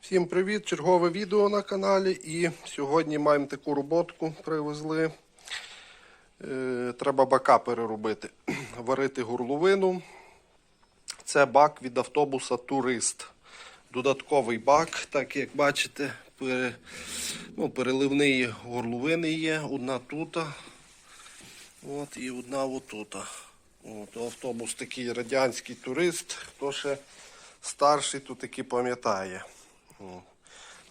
Всім привіт! Чергове відео на каналі. І сьогодні маємо таку роботку привезли. Е, треба бака переробити. Варити горловину. Це бак від автобуса Турист. Додатковий бак, так як бачите, пере, ну, переливні горловини є. Одна тут. От, і одна отут. От, автобус такий радянський турист. Хто ще старший, то таки пам'ятає. О.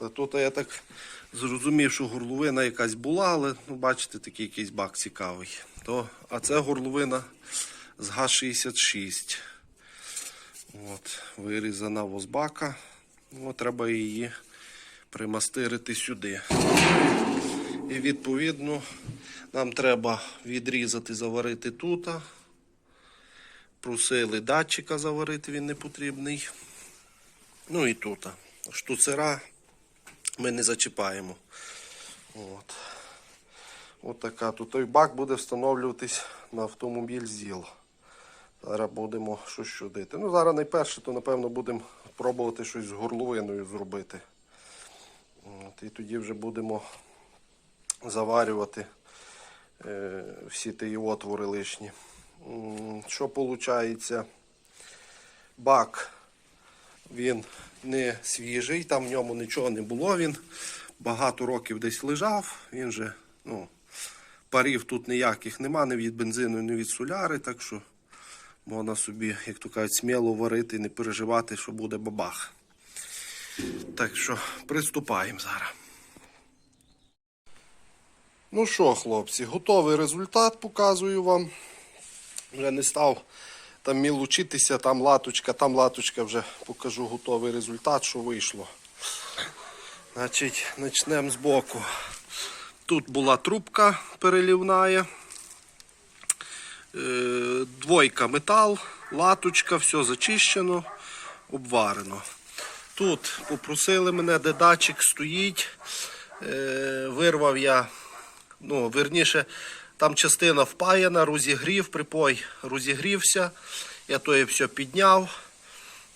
Тут я так зрозумів, що горловина якась була, але ну, бачите, такий якийсь бак цікавий. То, а це горловина з Г-66. От, вирізана возбака. От, треба її примастирити сюди. І відповідно нам треба відрізати, заварити тут. Просили датчика заварити, він не потрібний. Ну і тут. Штуцера ми не зачіпаємо. От. От така. Тут той бак буде встановлюватись на автомобіль ЗІЛ. Зараз будемо щось чудити. Ну, зараз найперше, то напевно будемо пробувати щось з горловиною зробити. От, і тоді вже будемо заварювати е, всі ті отвори лишні. Що виходить? Бак він не свіжий, там в ньому нічого не було. Він багато років десь лежав. Він же, ну, парів тут ніяких нема, ні від бензину, ні від соляри, так що можна собі, як то кажуть, сміло варити і не переживати, що буде бабах. Так що приступаємо зараз. Ну що, хлопці, готовий результат показую вам. Вже не став там мілучитися, там латочка, там латочка вже покажу готовий результат, що вийшло. Значить, почнемо з боку. Тут була трубка перелівна. Е, Двойка метал, латочка, все зачищено, обварено. Тут попросили мене, де датчик стоїть. Е, Вирвав я, ну, верніше, там частина впаяна, розігрів, припой розігрівся. Я то все підняв.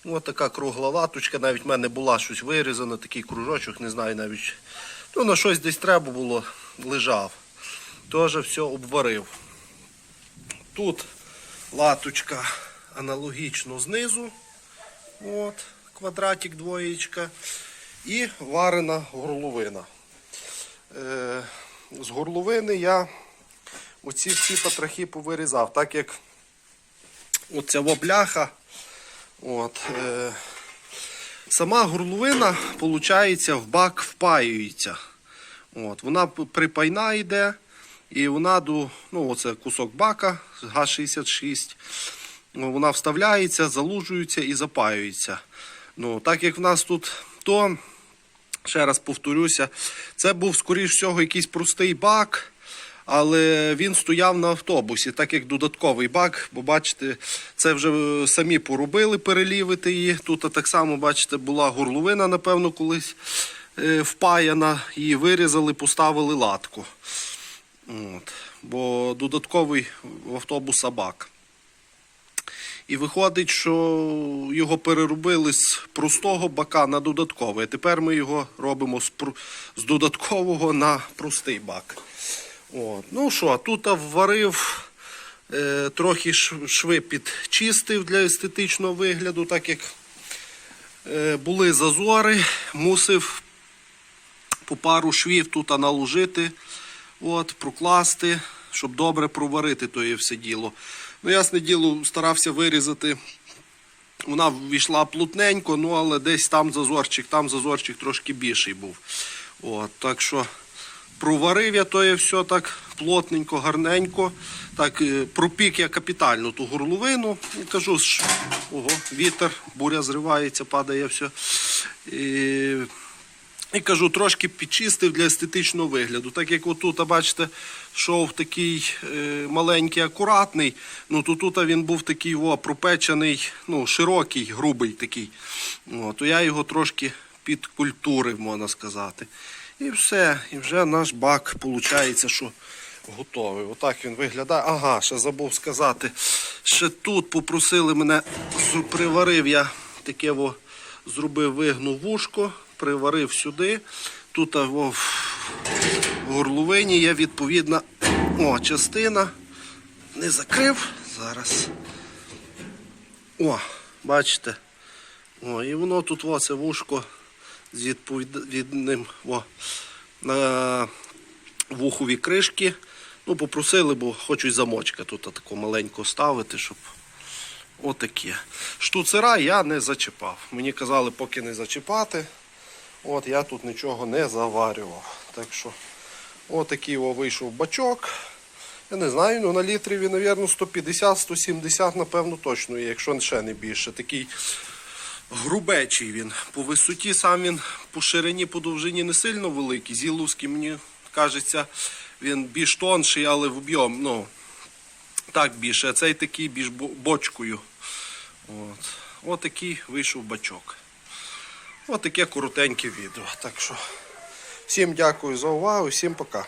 Ось така кругла латочка. Навіть в мене була щось вирізано, такий кружочок, не знаю навіть. Ну, на щось десь треба було, лежав. Теж все обварив. Тут латочка аналогічно знизу. От, квадратик двоєчка. І варена горловина. Е, з горловини я оці всі патрахи повирізав, так як оця бляха. От, е, сама горловина, виходить, в бак впаюється. От, вона припайна йде, і вона до, ну, оце кусок бака Г-66. Ну, Вона вставляється, залужується і запаюється. Ну, так як в нас тут то, ще раз повторюся, це був, скоріш всього, якийсь простий бак, але він стояв на автобусі, так як додатковий бак, бо бачите, це вже е, самі поробили перелівити її. Тут так само, бачите, була горловина, напевно, колись е, впаяна, її вирізали, поставили латку. От. Бо додатковий в автобуса бак. І виходить, що його переробили з простого бака на додатковий. Тепер ми його робимо з додаткового на простий бак. От. Ну що, тут вварив, е, трохи шви підчистив для естетичного вигляду, так як е, були зазори, мусив по пару швів тут наложити, от, прокласти, щоб добре проварити то є все діло. Ну, ясне діло, старався вирізати. Вона війшла плотненько, ну але десь там зазорчик, там зазорчик трошки більший був. От, так що проварив я то є все так плотненько, гарненько. Так, е, пропік я капітально ту горловину. І кажу, ого, вітер, буря зривається, падає все. І, і кажу, трошки підчистив для естетичного вигляду. Так як отут, бачите, шов такий е, маленький, акуратний, ну то тут він був такий о, пропечений, ну, широкий, грубий такий. О, то я його трошки підкультурив, можна сказати. І все, і вже наш бак виходить, що готовий. Отак він виглядає. Ага, ще забув сказати. Ще тут попросили мене, приварив я таке во, зробив вигнув вушко приварив сюди. Тут во, в горловині є відповідна о, частина. Не закрив. Зараз. О, бачите. О, і воно тут о, це вушко з відповідним о, на вухові кришки. Ну, попросили, бо хочуть замочка тут таку маленьку ставити, щоб отаке. Штуцера я не зачіпав. Мені казали, поки не зачіпати. От я тут нічого не заварював. Так що, отакий о, вийшов бачок. Я не знаю, ну на літрі він, мабуть, 150-170, напевно, точно, є, якщо ще не більше. Такий грубечий він. По висоті сам він по ширині, по довжині не сильно великий. Зіловський, мені кажеться, він більш тонший, але в об'єм, ну, так більше. А цей такий більш бочкою. От. Отакий вийшов бачок. Отаке коротеньке відео. Так що всім дякую за увагу, всім пока.